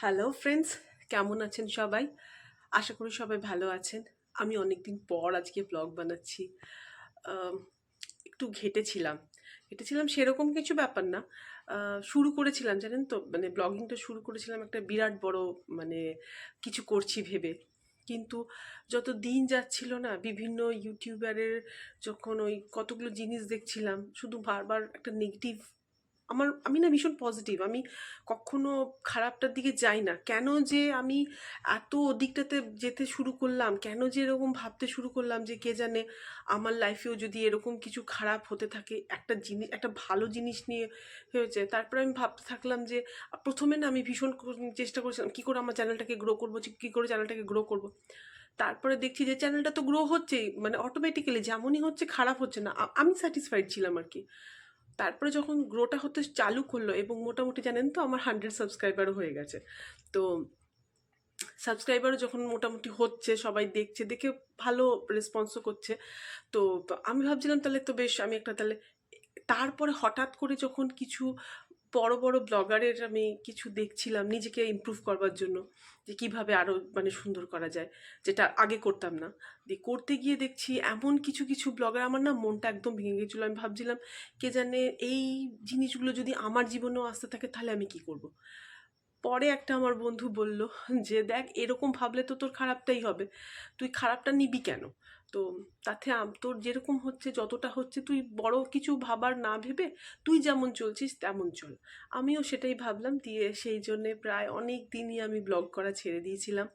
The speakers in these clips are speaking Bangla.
হ্যালো ফ্রেন্ডস কেমন আছেন সবাই? আশা করি সবাই ভালো আছেন। আমি অনেকদিন পর আজকে ব্লগ বানাচ্ছি। একটু ঘেটেছিলাম। ঘেটেছিলাম সেরকম কিছু ব্যাপার না। শুরু করেছিলাম, জানেন তো? মানে ব্লগিংটা শুরু করেছিলাম একটা বিরাট বড় মানে কিছু করছি ভেবে। কিন্তু যত দিন যাচ্ছিল না, বিভিন্ন ইউটিউবারের যখন ওই কতগুলো জিনিস দেখছিলাম, শুধু বারবার একটা নেগেটিভ আমার, আমি না ভীষণ পজিটিভ আমি কখনো খারাপটার দিকে যাই না। কেন যে আমি এত ওদিকটাতে যেতে শুরু করলাম, কেন যে এরকম ভাবতে শুরু করলাম যে কে জানে আমার লাইফেও যদি এরকম কিছু খারাপ হতে থাকে, একটা জিনিস, একটা ভালো জিনিস নিয়ে হয়েছে, তারপরে আমি ভাবতে থাকলাম যে, প্রথমে না আমি ভীষণ চেষ্টা করেছিলাম কী করে আমার চ্যানেলটাকে গ্রো করব কী করে চ্যানেলটাকে গ্রো করব। তারপরে দেখছি যে চ্যানেলটা তো গ্রো হচ্ছেই মানে অটোমেটিক্যালি যেমনই হচ্ছে খারাপ হচ্ছে না আমি স্যাটিসফাইড ছিলাম আর কি। তারপরে যখন গ্রোটা হতে চালু করল এবং মোটামুটি জানেন তো আমার হান্ড্রেড সাবস্ক্রাইবারও হয়ে গেছে। তো সাবস্ক্রাইবারও যখন মোটামুটি হচ্ছে, সবাই দেখছে, দেখে ভালো রেসপন্সও করছে। তো আমি ভাবছিলাম তাহলে তো বেশ, আমি একটা তাহলে, তারপরে হঠাৎ করে যখন কিছু বড় বড় ব্লগারের আমি কিছু দেখছিলাম নিজেকে ইমপ্রুভ করবার জন্য, যে কীভাবে আরও মানে সুন্দর করা যায়, যেটা আগে করতাম না। দিয়ে করতে গিয়ে দেখছি এমন কিছু কিছু ব্লগার, আমার না মনটা একদম ভেঙে গেছিল। আমি ভাবছিলাম, কে জানে এই জিনিসগুলো যদি আমার জীবনেও আসতে থাকে, তাহলে আমি কি করব। পরে একটা আমার বন্ধু বলল, যে দেখ, এরকম ভাবলে তো তোর খারাপটাই হবে। তুই খারাপটা নিবি কেন? তো তাতে তোর যেরকম হচ্ছে, যতটা হচ্ছে, তুই বড় কিছু ভাবার না ভেবে তুই যেমন চলছিস তেমন চল। আমিও সেটাই ভাবলাম দিয়ে সেই জন্যে প্রায় অনেক দিনই আমি ব্লগ করা ছেড়ে দিয়েছিলাম।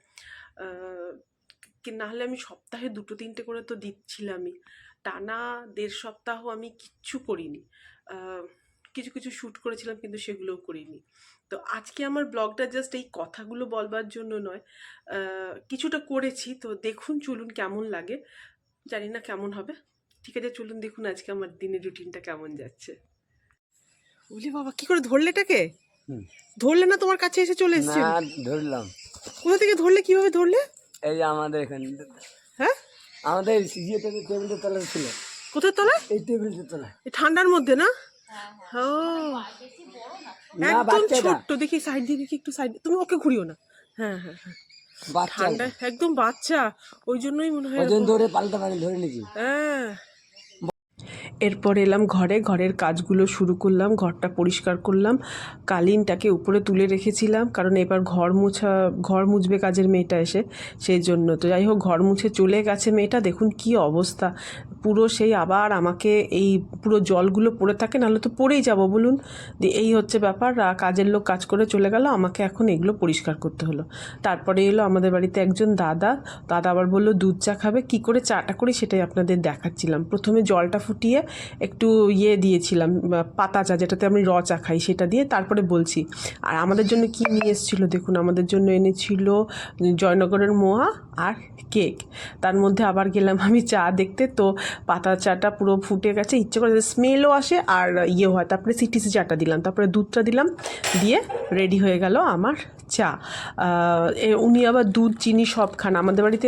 নাহলে আমি সপ্তাহে দুটো তিনটে করে তো দিচ্ছিলামই। টানা দেড় সপ্তাহ আমি কিচ্ছু করিনি। কিছু কিছু শ্যুট করেছিলাম কিন্তু সেগুলোও করিনি। তো আজকে আমার ব্লগটা জাস্ট এই কথাগুলো বলবার জন্য নয় কিছুটা করেছি। তো দেখুন চলুন কেমন লাগে। জানি না কেমন হবে। ঠিক আছে চলুন দেখুন আজকে আমার দিনের রুটিনটা কেমন যাচ্ছে। বলি বাবা কি করে ধরলে এটাকে। ধরলে না তোমার কাছে এসে চলে এসছে না ধরলাম। কোথা থেকে ধরলে কীভাবে ধরলে? এই যে আমাদের এখানে। হ্যাঁ? আমাদের ইয়েতে টেবিলটা তলা ছিল। কোথায় তলা এই টেবিলটা তলা এই ঠান্ডার মধ্যে না? ও একদম ছোট্ট দেখি সাইড দিয়ে দেখি একটু সাইড তুমি ওকে ঘুরিও না। হ্যাঁ হ্যাঁ হ্যাঁ। বাচ্চা একদম বাচ্চা। ওই জন্যই মনে হয় ধরে পাল্টা পানি ধরে নিয়েছি। হ্যাঁ। এরপর এলাম ঘরে ঘরের কাজগুলো শুরু করলাম ঘরটা পরিষ্কার করলাম। কালিনটাকে উপরে তুলে রেখেছিলাম কারণ এবার ঘর মুছা ঘর মুছবে কাজের মেয়েটা এসে সেই জন্য। তো যাই হোক ঘর মুছে চলে গেছে মেয়েটা। দেখুন কি অবস্থা। পুরো সেই আবার আমাকে এই পুরো জলগুলো পড়ে থাকে, নাহলে তো পড়েই যাব, বলুন। এই হচ্ছে ব্যাপার কাজের লোক কাজ করে চলে গেল, আমাকে এখন এগুলো পরিষ্কার করতে হলো। তারপরে এলো আমাদের বাড়িতে একজন দাদা দাদা আবার বলল, দুধ চা খাবে? কি করে চাটা করি সেটাই আপনাদের দেখাচ্ছিলাম। প্রথমে জলটা ফুটিয়ে একটু ইয়ে দিয়েছিলাম পাতা চা, যেটাতে আমি র চা খাই, সেটা দিয়ে তারপরে বলছি, আর আমাদের জন্য কি নিয়ে এসেছিল? দেখুন, আমাদের জন্য এনেছিল জয়নগরের মোয়া আর কেক। তার মধ্যে আবার গেলাম আমি চা দেখতে, তো পাতা চাটা পুরো ফুটে গেছে, ইচ্ছে করে স্মেলও আসে আর ইয়ে হয়। তারপরে সিটিসি চাটা দিলাম, তারপরে দুধটা দিলাম, দিয়ে রেডি হয়ে গেল আমার চা। উনি আবার দুধ, চিনি সব খান। আমাদের বাড়িতে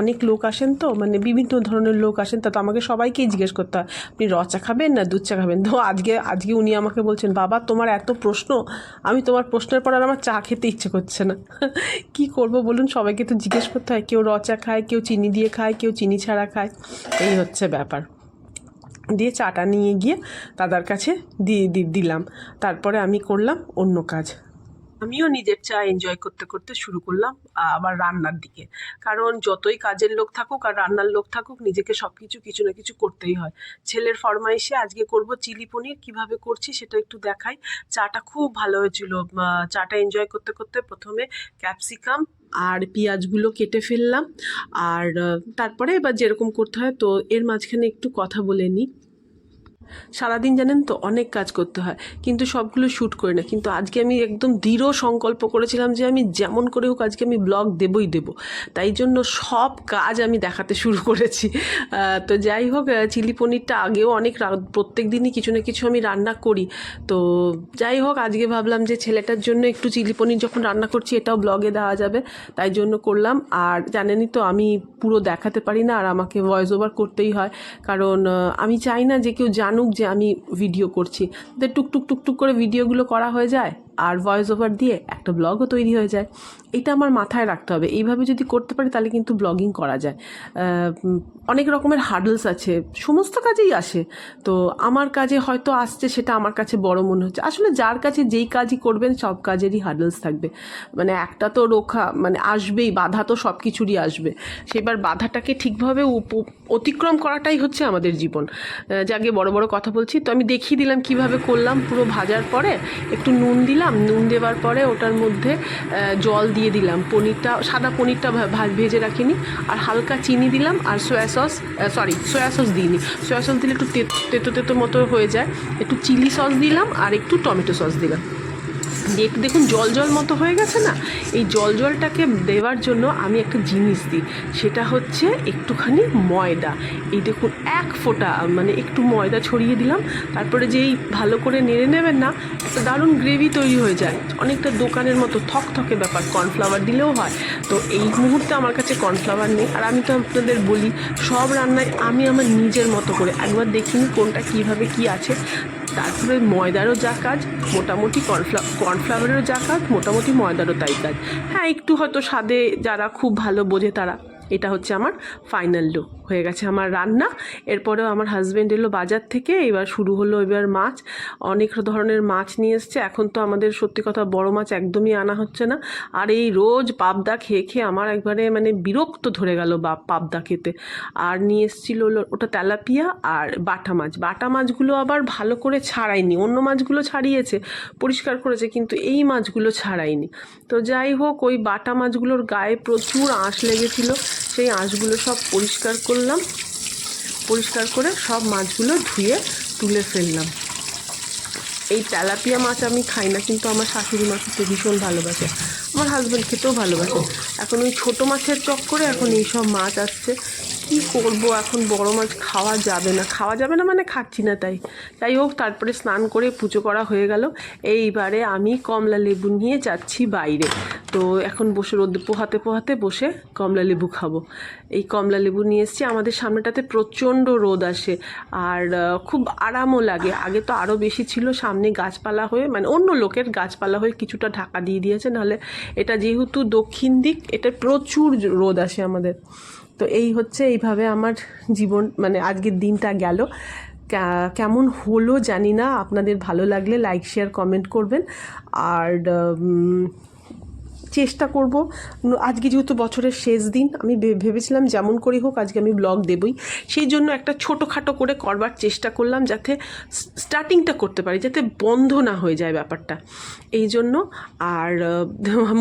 অনেক লোক আসেন তো মানে বিভিন্ন ধরনের লোক আসেন, তা তো আমাকে সবাইকেই জিজ্ঞেস করতে হয়, আপনি র চা খাবেন না দুধ চা খাবেন? তো আজকে আজকে উনি আমাকে বলছেন, বাবা, তোমার এত প্রশ্ন, আমি তোমার প্রশ্নের পর আর আমার চা খেতে ইচ্ছে করছে না। কি করব বলুন, সবাইকে তো জিজ্ঞেস করতে হয়, কেউ র চা খায়, কেউ চিনি দিয়ে খায়, কেউ চিনি ছাড়া খায়। এই হচ্ছে ব্যাপার। দিয়ে চাটা নিয়ে গিয়ে দাদার কাছে দিয়ে দিলাম। তারপরে আমি করলাম অন্য কাজ। আমিও নিজের চা এনজয় করতে করতে শুরু করলাম আবার রান্নার দিকে। কারণ যতই কাজের লোক থাকুক আর রান্নার লোক থাকুক, নিজেকে সব কিছু কিছু না কিছু করতেই হয়। ছেলের ফরমাইশে আজকে করব চিলি পনির, কীভাবে করছি সেটা একটু দেখাই। চাটা খুব ভালো হয়েছিল চাটা এনজয় করতে করতে প্রথমে ক্যাপসিকাম আর পেঁয়াজগুলো কেটে ফেললাম। আর তারপরে এবার যেরকম করতে হয় তো এর মাঝখানে একটু কথা বলে নিই। সারাদিন জানেন তো অনেক কাজ করতে হয়, কিন্তু সবগুলো শ্যুট করি না। কিন্তু আজকে আমি একদম দৃঢ় সংকল্প করেছিলাম যে আমি যেমন করে হোক আজকে আমি ব্লগ দেবই দেব। তাই জন্য সব কাজ আমি দেখাতে শুরু করেছি। তো যাই হোক চিলি পনিরটা আগেও অনেক প্রত্যেক দিনই কিছু না কিছু আমি রান্না করি। তো যাই হোক, আজকে ভাবলাম যে ছেলেটার জন্য একটু চিলি পনির যখন রান্না করছি, এটাও ব্লগে দেওয়া যাবে। তাই জন্য করলাম। আর জানেনই তো, আমি পুরো দেখাতে পারি না, আর আমাকে ভয়েস ওভার করতেই হয়। কারণ আমি চাই না যে কেউ জানুক যে আমি ভিডিও করছি। তো টুকটুক টুকটুক করে ভিডিওগুলো করা হয়ে যায়? আর ভয়েস ওভার দিয়ে একটা ব্লগও তৈরি হয়ে যায়। এটা আমার মাথায় রাখতে হবে। এইভাবে যদি করতে পারি তাহলে কিন্তু ব্লগিং করা যায়। অনেক রকমের হার্ডলস আছে। সমস্ত কাজেই আসে। তো আমার কাজে হয়তো আসছে সেটা আমার কাছে বড় মনে হচ্ছে। আসলে যার কাছে যেই কাজই করবেন সব কাজেরই হার্ডলস থাকবে। মানে একটা তো রোখা মানে আসবেই বাধা তো সব কিছুরই আসবে। সেবার বাধাটাকে ঠিকভাবে অতিক্রম করাটাই হচ্ছে আমাদের জীবন। আহ, যাকে বড় বড় কথা বলছি তো আমি দেখিয়ে দিলাম কীভাবে করলাম। পুরো ভাজার পরে একটু নুন দিলাম নুন দেওয়ার পরে ওটার মধ্যে জল দিয়ে দিলাম। পনিরটা, সাদা পনিরটা ভেজে রাখিনি। আর হালকা চিনি দিলাম, আর soya sauce sorry soya sauce দিইনি। সোয়া সস দিলে একটু তেতো তেতো মতো হয়ে যায়। একটু চিলি সস দিলাম, আর একটু টমেটো সস দিলাম। দেখুন জল জল মতো হয়ে গেছে না? এই জল জলটাকে দেওয়ার জন্য আমি একটা জিনিস দিই। সেটা হচ্ছে একটুখানি ময়দা। এই দেখুন, এক ফোঁটা মানে একটু ময়দা ছড়িয়ে দিলাম। তারপরে যেই ভালো করে নেড়ে নেবেন না, একটা দারুণ গ্রেভি তৈরি হয়ে যায়। অনেকটা দোকানের মতো থকথকে ব্যাপার, কর্নফ্লাওয়ার দিলেও হয়। তো এই মুহূর্তে আমার কাছে কর্নফ্লাওয়ার নেই। আর আমি তো আপনাদের বলি, সব রান্নায় আমি আমার নিজের মতো করে। একবার দেখিনি কোনটা কীভাবে কি আছে। তারপরে ময়দারও যা কাজ, মোটামুটি কর্নফ্লা কর্নফ্লাওয়ারেরও যা কাজ মোটামুটি ময়দারও তাই কাজ হ্যাঁ একটু হয়তো স্বাদে যারা খুব ভালো বোঝে তারা, এটা হচ্ছে আমার ফাইনাল লুক হয়ে গেছে আমার রান্না। এরপরেও আমার হাজব্যান্ড এলো বাজার থেকে, এবার শুরু হলো এবার মাছ। অনেক ধরনের মাছ নিয়ে এসছে। এখন তো আমাদের সত্যি কথা বড় মাছ একদমই আনা হচ্ছে না। আর এই রোজ পাবদা খেয়ে খেয়ে আমার একবারে মানে বিরক্ত ধরে গেল বা পাবদা খেতে। আর নিয়ে এসেছিল ওটা তেলাপিয়া আর বাটা মাছ। বাটা মাছগুলো আবার ভালো করে ছাড়ায়নি। অন্য মাছগুলো ছাড়িয়েছে, পরিষ্কার করেছে, কিন্তু এই মাছগুলো ছাড়ায়নি। তো যাই হোক, ওই বাটা মাছগুলোর গায়ে প্রচুর আঁশ লেগেছিল। সেই আঁশগুলো সব পরিষ্কার করলাম। পরিষ্কার করে সব মাছগুলো ধুয়ে তুলে ফেললাম। এই তেলাপিয়া মাছ আমি খাই না, কিন্তু আমার শাশুড়ি মা খেতে ভীষণ ভালোবাসে। আমার হাজব্যান্ড খেতেও ভালোবাসে। এখন ওই ছোটো মাছের চক্করে এখন এইসব মাছ আসছে। কি করব এখন? বড় মাছ খাওয়া যাবে না। খাওয়া যাবে না মানে খাচ্ছি না তাই। যাই হোক, তারপরে স্নান করে পুজো করা হয়ে গেল। এইবারে আমি কমলা লেবু নিয়ে যাচ্ছি বাইরে। তো এখন বসে রোদ পোহাতে পোহাতে বসে কমলা লেবু খাব। এই কমলা লেবু নিয়ে এসেছি, আমাদের সামনেটাতে প্রচণ্ড রোদ আসে আর খুব আরামও লাগে। আগে তো আরও বেশি ছিল, সামনে গাছপালা হয়ে মানে অন্য লোকের গাছপালা হয়ে কিছুটা ঢাকা দিয়ে দিয়েছে, নাহলে এটা যেহেতু দক্ষিণ দিক এটা প্রচুর রোদ আসে আমাদের। তো এই হচ্ছে, এইভাবে আমার জীবন মানে আজকের দিনটা গেল। কেমন হলো জানি না, আপনাদের ভালো লাগলে লাইক, শেয়ার, কমেন্ট করবেন। আর চেষ্টা করব। আজকে যেহেতু বছরের শেষ দিন, আমি ভেবেছিলাম যেমন করেই হোক আজকে আমি ব্লগ দেবই। সেই জন্য একটা ছোটোখাটো করে করবার চেষ্টা করলাম যাতে স্টার্টিংটা করতে পারি, যাতে বন্ধ না হয়ে যায় ব্যাপারটা। এই জন্য আর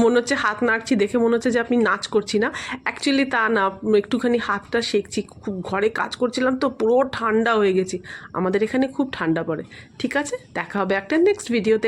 মনে হচ্ছে হাত নাড়ছি, দেখে মনে হচ্ছে যে আপনি নাচ করছি না। অ্যাকচুয়ালি তা না, একটুখানি হাতটা শেখছি খুব ঘরে কাজ করছিলাম তো পুরো ঠান্ডা হয়ে গেছি। আমাদের এখানে খুব ঠান্ডা পড়ে। ঠিক আছে? দেখা হবে একটা নেক্সট ভিডিওতে